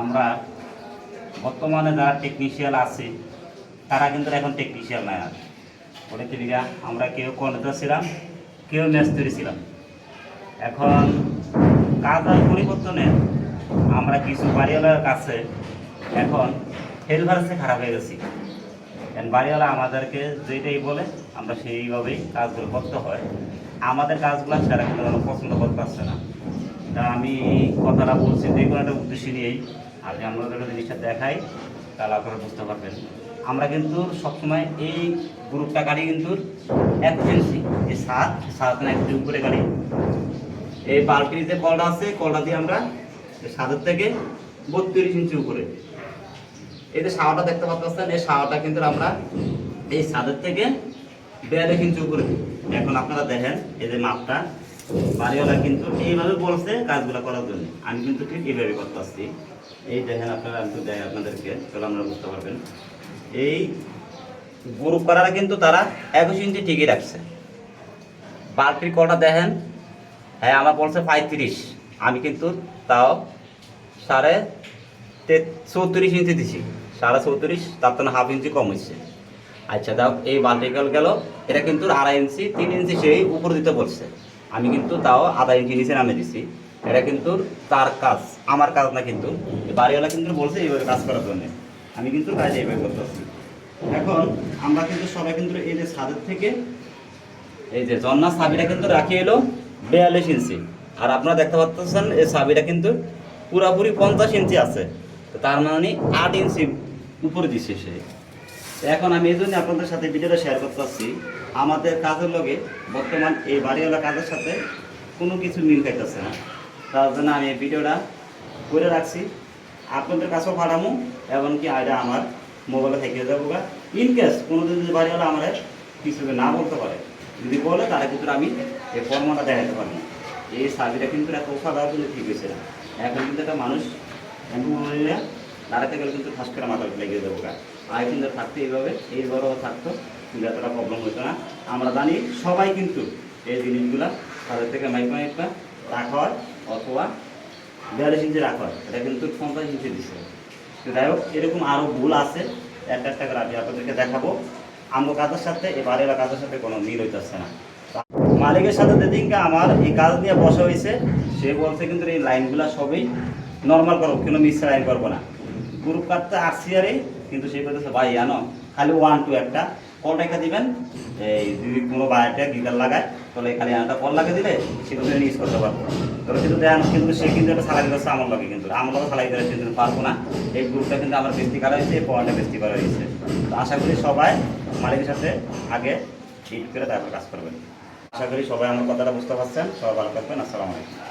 আমরা বর্তমানে যারা টেকনিশিয়াল আছে, তারা কিন্তু এখন টেকনিশিয়াল নাই আর। ওটা তিরিগা আমরা কেউ কর্নেতা ছিলাম, কেউ মেস্তুরি ছিলাম। এখন কাজের পরিবর্তনে আমরা কিছু বাড়িওয়ালার কাছে এখন হেলভার্সে খারাপ হয়ে গেছি। কারণ বাড়িওয়ালা আমাদেরকে যেটাই বলে, আমরা সেইভাবেই কাজগুলো করতে হয়। আমাদের কাজগুলো সেটা কিন্তু পছন্দ করতে পারছে না। তা আমি কথাটা বলছি, যে কোনো একটা উদ্দেশ্য নিয়েই। আমরা যদি জিনিসটা দেখাই, তাহলে আপনারা বুঝতে পারবেন। আমরা কিন্তু সবসময় এই গ্রুপটা গাড়ি কিন্তু ইঞ্চি এই সাত সাত না একটু উপরে গাড়ি। এই বালতির যে কলটা আছে, কলটা দিয়ে আমরা সাতের থেকে বত্রিশ ইঞ্চি উপরে। এই যে শাওয়াটা দেখতে পাচ্ছেন, এই শাওয়াটা কিন্তু আমরা এই ছাদের থেকে বিয়াল্লিশ ইঞ্চি উপরে। এখন আপনারা দেখেন, এই যে মাপটা। বাড়িওয়ালা কিন্তু এইভাবে বলছে কাজগুলো করার জন্য। আমি কিন্তু ঠিক এইভাবে করতে এই দেখেন আপনারা আমি তো দেয় আপনাদেরকে, তাহলে আপনারা বুঝতে পারবেন। এই গ্রুপ করারা কিন্তু তারা একুশ ইঞ্চি ঠিকই রাখছে। বালতির কটা দেখেন হ্যাঁ আমার বলছে পঁয়ত্রিশ। আমি কিন্তু তাও সাড়ে তে- চৌত্রিশ ইঞ্চি দিছি। সাড়ে চৌত্রিশ, তার তো হাফ ইঞ্চি কম হচ্ছে আচ্ছা দাও, এই বালতি গেল গেল, এটা কিন্তু আড়াই ইঞ্চি, তিন ইঞ্চি সেই উপর দিতে বলছে। আমি কিন্তু তাও আধা ইঞ্চি নিচে নামে দিছি। এটা কিন্তু তার কাজ, আমার কাজ না কিন্তু। বাড়িওয়ালা কিন্তু বলছে এইভাবে কাজ করার জন্য। আমি কিন্তু কাজ এইভাবে করতেছি। এখন আমরা কিন্তু সবাই কিন্তু এই যে ছাদের থেকে এই যে জন্নার সাবিটা কিন্তু রাখি এলো বিয়াল্লিশ ইঞ্চি। আর আপনারা দেখতে পাচ্ছেন, এই সাবিটা কিন্তু পুরাপুরি পঞ্চাশ ইঞ্চি আছে। তার মানে আট ইঞ্চি উপরে দিচ্ছে সে। এখন আমি এই জন্য আপনাদের সাথে ভিডিওটা শেয়ার করতে পারছি আমাদের কাজের লগে বর্তমান এই বাড়িওয়ালা কাজের সাথে কোনো কিছু মিল খাইতেছে না। তার জন্য আমি এই ভিডিওটা করে রাখছি। আপনাদের কাছেও পাঠামো, এমনকি এটা আমার মোবাইলে থেকে যাব বা ইন কেস কোনো যদি বাড়িওয়ালা আমার কিছু না বলতে পারে, যদি বলে, তাহলে কিন্তু আমি এই ফর্মটা দেখাতে পারি না। এই সার্ভিটা কিন্তু ওষাদার কিন্তু ঠিক হয়েছে না। এখন কিন্তু একটা মানুষ এমন মনে দাঁড়াতে গেলে কিন্তু ফার্স্ট করে মাথা লেগে দেবো গা। আর কিন্তু থাকতে এইভাবে, এই বড় থাকতো, কিন্তু এতটা প্রবলেম হতো না। আমরা জানি সবাই কিন্তু এই জিনিসগুলা তাদের থেকে মাইপা মাইপা রাখা হয়, অথবা বিয়াল্লিশ ইঞ্চি রাখা হয়। এটা কিন্তু পঞ্চাশ ইঞ্চি দিচ্ছে তো যাই হোক, এরকম আরও ভুল আছে। একটা একটা করে আমি আপনাদেরকে দেখাবো। আমার কাজের সাথে এই বাড়ির কাজের সাথে কোনো মিল হইতেছে না। মালিকের সাথে যেদিনকে আমার এই কাজ নিয়ে বসা হয়েছে সে বলছে কিন্তু এই লাইনগুলো সবই নর্মাল করব কোনো মিক্স লাইন করব না। গ্রুপ কাটতে আসছি আরে কিন্তু সে বলতেছে, ভাই জানো খালি ওয়ান টু একটা। কল রেখে দিবেন। এই যদি কোনো বাইরে গিটার লাগায়, তাহলে খালি একটা কল লাগিয়ে দিলে সে ইউজ করতে পারব। ধরো কিন্তু দেন, কিন্তু সে কিন্তু একটা সালাই দিচ্ছে আমার লগে কিন্তু। আমার লগে সালাই দিলে কিন্তু পারব না। এই গ্রুপটা কিন্তু আমার বেস্তি করা হয়েছে, এই পয়েন্টটা বেস্তি করা হয়েছে। তো আশা করি সবাই মালিকের সাথে আগে ঠিক করে তারপর কাজ করবেন। আশা করি সবাই আমার কথাটা বুঝতে পারছেন। সবাই ভালো থাকবেন। আসসালামু আলাইকুম।